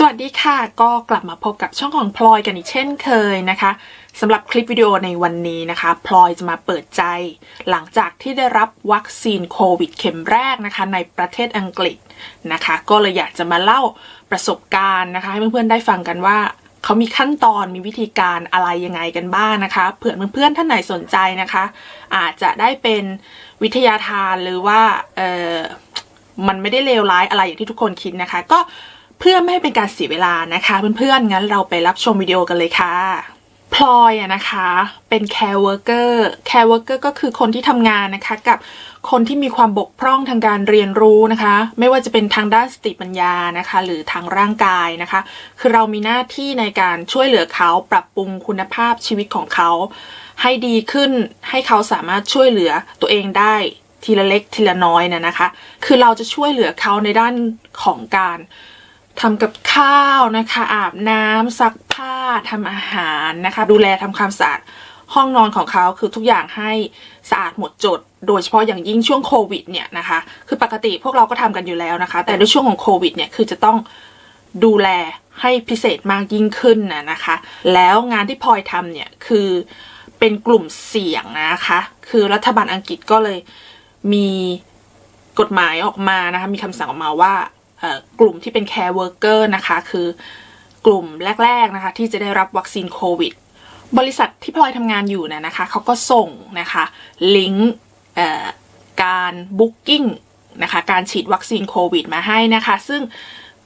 สวัสดีค่ะ ก็กลับมาพบกับช่องของพลอยกันอีกเช่นเคยนะคะสำหรับคลิปวิดีโอในวันนี้นะคะพลอยจะมาเปิดใจ หลังจากที่ได้รับวัคซีนโควิดเข็มแรกนะคะ ในประเทศอังกฤษนะคะ ก็เลยอยากจะมาเล่าประสบการณ์นะคะ ให้เพื่อนๆได้ฟังกันว่าเขามีขั้นตอนมีวิธีการอะไรยังไงกันบ้างนะคะเผื่อเพื่อนๆท่านไหนสนใจนะคะ อาจจะได้เป็นวิทยาทานหรือว่าเออมันไม่ได้เลวร้ายอะไรอย่างที่ทุกคนคิดนะคะ ก็ เพื่อไม่ให้เป็นการเสียเวลานะคะ เพื่อนๆงั้นเราไปรับชมวิดีโอกันเลยค่ะพลอยอะนะคะเป็น care worker care worker ก็คือคนที่ทำงานนะคะกับคนที่มีความบกพร่องทางการเรียนรู้นะคะ ไม่ว่าจะเป็นทางด้านสติปัญญานะคะ หรือทางร่างกายนะคะ คือเรามีหน้าที่ในการช่วยเหลือเขาปรับปรุงคุณภาพชีวิตของเขา ให้ดีขึ้นให้เขาสามารถช่วยเหลือตัวเองได้ทีละเล็กทีละน้อยนะนะคะ คือเราจะช่วยเหลือเขาในด้านของการ ทำกับข้าวนะคะ อาบน้ำซักผ้าทำอาหารนะคะ ดูแลทำความสะอาดห้องนอนของเขาคือทุกอย่างให้สะอาดหมดจด โดยเฉพาะอย่างยิ่งช่วงโควิดเนี่ยนะคะ คือปกติพวกเราก็ทำกันอยู่แล้วนะคะ แต่ด้วยช่วงของโควิดเนี่ยคือจะต้องดูแลให้พิเศษมากยิ่งขึ้นนะนะคะ แล้วงานที่พลอยทำเนี่ยคือเป็นกลุ่มเสี่ยงนะคะ คือรัฐบาลอังกฤษก็เลยมีกฎหมายออกมานะคะ มีคำสั่งออกมาว่า กลุ่มที่เป็น care worker นะคะ คือกลุ่มแรก ๆ นะคะ ที่จะได้รับวัคซีนโควิด บริษัทที่พลอยทำงานอยู่เนยนะคะเขาก็ส่งนะคะลิงก์เอ่อการบุ๊กิ้งนะคะการฉีดวัคซีนโควิดมาให้นะคะ ซึ่ง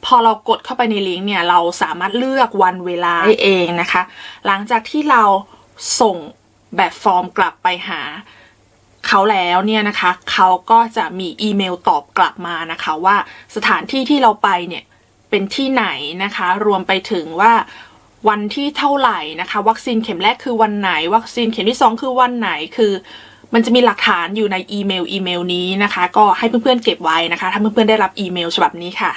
พอเรากดเข้าไปในลิงก์เนี่ย เราสามารถเลือกวันเวลาได้เองนะคะ หลังจากที่เราส่งแบบฟอร์มกลับไปหา เขาแล้วเนี่ยนะคะ เขาก็จะมีอีเมลตอบกลับมานะคะว่าสถานที่ที่เราไปเนี่ยเป็นที่ไหนนะคะ รวมไปถึงว่าวันที่เท่าไหร่นะคะ วัคซีนเข็มแรกคือวันไหน วัคซีนเข็มที่สองคือวันไหนคือมันจะมีหลักฐานอยู่ในอีเมลอีเมลนี้นะคะ ก็ให้เพื่อนๆเก็บไว้นะคะ ถ้าเพื่อนๆได้รับอีเมลฉบับนี้ค่ะ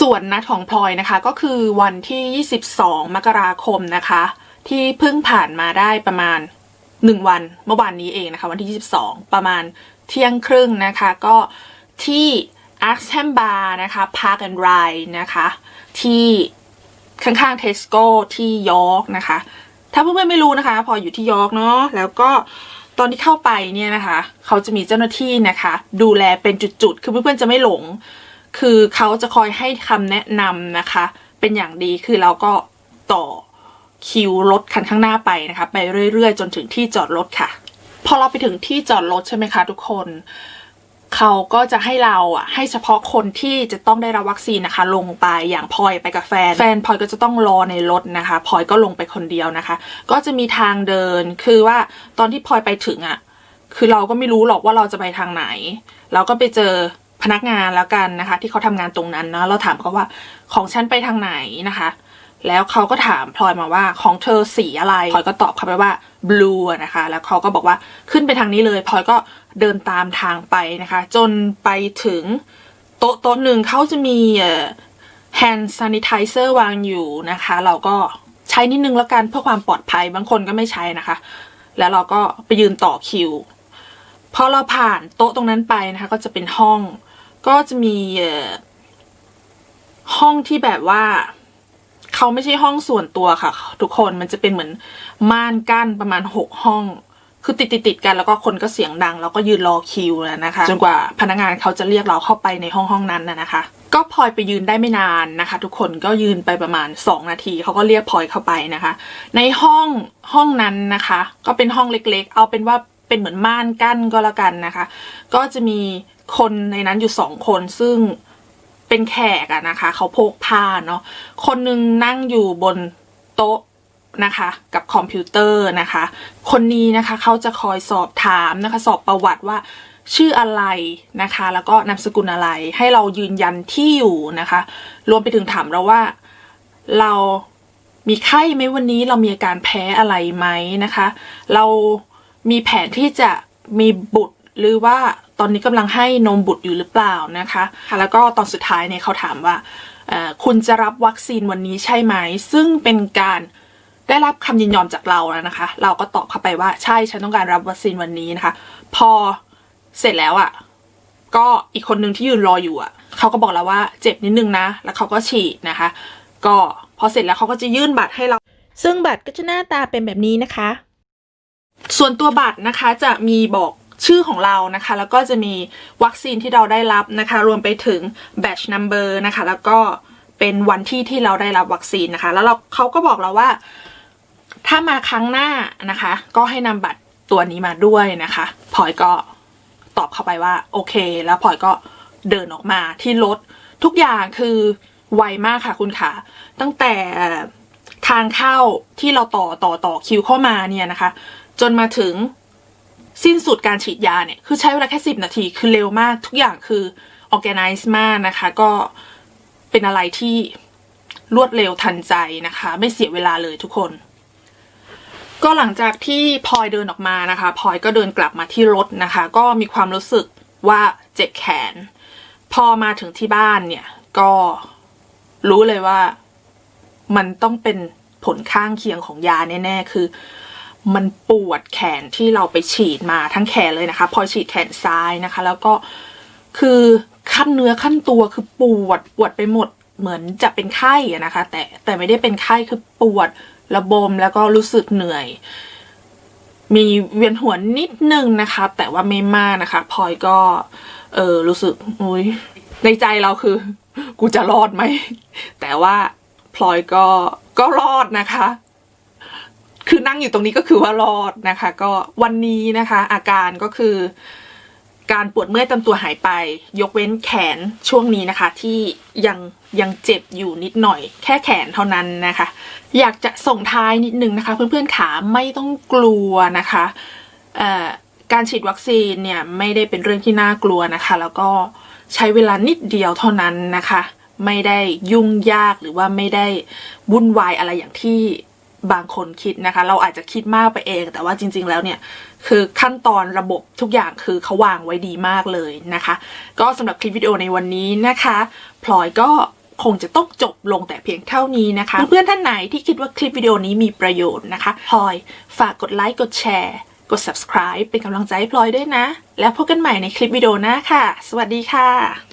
ส่วนนัดของพลอยนะคะก็คือวันที่ 22 มกราคมนะคะ ที่เพิ่งผ่านมาได้ประมาณ 1 วันเมื่อวานนี้เองนะคะ วันที่ 22 ประมาณเที่ยงครึ่งนะคะ ก็ที่ a r k h a m Bar นะคะ Park and Ride นะคะ ที่ข้างๆเทสโก้ที่ยอร์กนะคะ ถ้าเพื่อนๆไม่รู้นะคะ พออยู่ที่ยอร์กเนาะแล้วก็ตอนที่เข้าไปเนี่ยนะคะ เขาจะมีเจ้าหน้าที่นะคะ ดูแลเป็นจุดๆ คือเพื่อนๆจะไม่หลง คือเขาจะคอยให้คำแนะนำนะคะ เป็นอย่างดีคือเราก็ต่อ คิวรถคันข้างหน้าไปนะคะไปเรื่อยๆ จนถึงที่จอดรถค่ะ พอเราไปถึงที่จอดรถใช่ไหมคะ ทุกคนเขาก็จะให้เราอะให้เฉพาะคนที่จะต้องได้รับวัคซีนนะคะ ลงไปอย่างพลอยไปกับแฟน แฟนพลอยก็จะต้องรอในรถนะคะพลอยก็ลงไปคนเดียวนะคะ ก็จะมีทางเดินคือว่าตอนที่พลอยไปถึงอะคือเราก็ไม่รู้หรอกว่าเราจะไปทางไหน เราก็ไปเจอพนักงานแล้วกันนะคะ ที่เขาทำงานตรงนั้นนะเราถามเขาว่าของฉันไปทางไหนนะคะ แล้วเขาก็ถามพลอยมาว่าของเธอสีอะไรพลอยก็ตอบเขาไปว่า blue นะคะ แล้วเขาก็บอกว่าขึ้นไปทางนี้เลยพลอยก็เดินตามทางไปนะคะ จนไปถึงโต๊ะโต๊ะหนึ่งเขาจะมีเอ่อ hand sanitizer วางอยู่นะคะ เราก็ใช้นิดนึงแล้วกันเพื่อความปลอดภัยบางคนก็ไม่ใช้นะคะ แล้วเราก็ไปยืนต่อคิวพอเราผ่านโต๊ะตรงนั้นไปนะคะ ก็จะเป็นห้องก็จะมีห้องที่แบบว่า เขาไม่ใช่ห้องส่วนตัวค่ะ ทุกคนมันจะเป็นเหมือนม่านกั้นประมาณหกห้อง คือติดติดติดกันแล้วก็คนก็เสียงดัง แล้วก็ยืนรอคิวนะคะจนกว่าพนักงานเขาจะเรียกเราเข้าไปในห้องห้องนั้นนะนะคะ ก็พลอยไปยืนได้ไม่นานนะคะ ทุกคนก็ยืนไปประมาณ 2 นาทีเขาก็เรียกพลอยเข้าไปนะคะ ในห้องห้องนั้นนะคะ ก็เป็นห้องเล็กๆ เอาเป็นว่าเป็นเหมือนม่านกั้นก็แล้วกันนะคะ ก็จะมีคนในนั้นอยู่สองคนซึ่ง เป็นแขกอะนะคะ เขาโพกผ้าเนาะคนนึงนั่งอยู่บนโต๊ะนะคะกับคอมพิวเตอร์นะคะ คนนี้นะคะเขาจะคอยสอบถามนะคะ สอบประวัติว่าชื่ออะไรนะคะ แล้วก็นามสกุลอะไรให้เรายืนยันที่อยู่นะคะ รวมไปถึงถามเราว่าเรามีไข้ไหมวันนี้เรามีอาการแพ้อะไรไหมนะคะ เรามีแผนที่จะมีบุตรหรือว่า ตอนนี้กำลังให้นมบุตรอยู่หรือเปล่านะคะค่ะแล้วก็ตอนสุดท้ายเนี่ยเขาถามว่าเอ่อคุณจะรับวัคซีนวันนี้ใช่ไหม ซึ่งเป็นการได้รับคำยินยอมจากเราแล้วนะคะ เราก็ตอบเข้าไปว่าใช่ฉันต้องการรับวัคซีนวันนี้นะคะ พอเสร็จแล้วอะ่ะก็อีกคนหนึ่งที่ยืนรออยู่อะ่ะเขาก็บอกแล้วว่าเจ็บนิดนึงนะ แล้วเขาก็ฉีดนะคะ ก็พอเสร็จแล้วเขาก็จะยื่นบัตรให้เรา ซึ่งบัตรก็จะหน้าตาเป็นแบบนี้นะคะ ส่วนตัวบัตรนะคะจะมีบอก ชื่อของเรานะคะ แล้วก็จะมีวัคซีนที่เราได้รับนะคะ รวมไปถึง batch number นะคะ แล้วก็เป็นวันที่ที่เราได้รับวัคซีนนะคะ แล้วเราเขาก็บอกเราว่า ถ้ามาครั้งหน้านะคะ ก็ให้นำบัตรตัวนี้มาด้วยนะคะพลอยก็ตอบเข้าไปว่าโอเค แล้วพลอยก็เดินออกมาที่รถทุกอย่างคือไวมากค่ะคุณขาตั้งแต่ทางเข้าที่เราต่อต่อต่อคิวเข้ามาเนี่ยนะคะ จนมาถึง สิ้นสุดการฉีดยาเนี่ย คือใช้เวลาแค่สิบนาทีคือเร็วมาก ทุกอย่างคือ organize มากนะคะ ก็เป็นอะไรที่รวดเร็วทันใจนะคะ ไม่เสียเวลาเลยทุกคน ก็หลังจากที่พลอยเดินออกมานะคะพลอยก็เดินกลับมาที่รถนะคะ ก็มีความรู้สึกว่าเจ็บแขน พอมาถึงที่บ้านเนี่ย ก็รู้เลยว่ามันต้องเป็นผลข้างเคียงของยาแน่ ๆ คือ มันปวดแขนที่เราไปฉีดมาทั้งแขนเลยนะคะ พอฉีดแขนซ้ายนะคะ แล้วก็คือขั้นเนื้อขั้นตัวคือปวดปวดไปหมดเหมือนจะเป็นไข้นะคะ แต่แต่ไม่ได้เป็นไข้คือปวดระบมแล้วก็รู้สึกเหนื่อย มีเวียนหัวนิดนึงนะคะ แต่ว่าไม่มากนะคะพลอยก็ เออรู้สึกอุ้ยในใจเราคือ กูจะรอดไหม แต่ว่าพลอยก็ก็รอดนะคะ คือนั่งอยู่ตรงนี้ก็คือว่ารอดนะคะ ก็วันนี้นะคะ อาการก็คือ การปวดเมื่อยตามตัวหายไป ยกเว้นแขนช่วงนี้นะคะ ที่ยังยังเจ็บอยู่นิดหน่อย แค่แขนเท่านั้นนะคะ อยากจะส่งท้ายนิดนึงนะคะ เพื่อนๆขาไม่ต้องกลัวนะคะการฉีดวัคซีนเนี่ยไม่ได้เป็นเรื่องที่น่ากลัวนะคะ แล้วก็ใช้เวลานิดเดียวเท่านั้นนะคะ ไม่ได้ยุ่งยากหรือว่าไม่ได้วุ่นวายอะไรอย่างที่ บางคนคิดนะคะ เราอาจจะคิดมากไปเอง แต่ว่าจริง ๆ แล้วเนี่ยคือขั้นตอนระบบทุกอย่างคือเขาวางไว้ดีมากเลยนะคะ ก็สำหรับคลิปวิดีโอในวันนี้นะคะพลอยก็คงจะต้องจบลงแต่เพียงเท่านี้นะคะ เพื่อนๆท่านไหนที่คิดว่าคลิปวิดีโอนี้มีประโยชน์นะคะพลอยฝากกดไลค์กดแชร์ กด subscribe เป็นกำลังใจให้พลอยด้วยนะ แล้วพบกันใหม่ในคลิปวิดีโอหน้าค่ะ สวัสดีค่ะ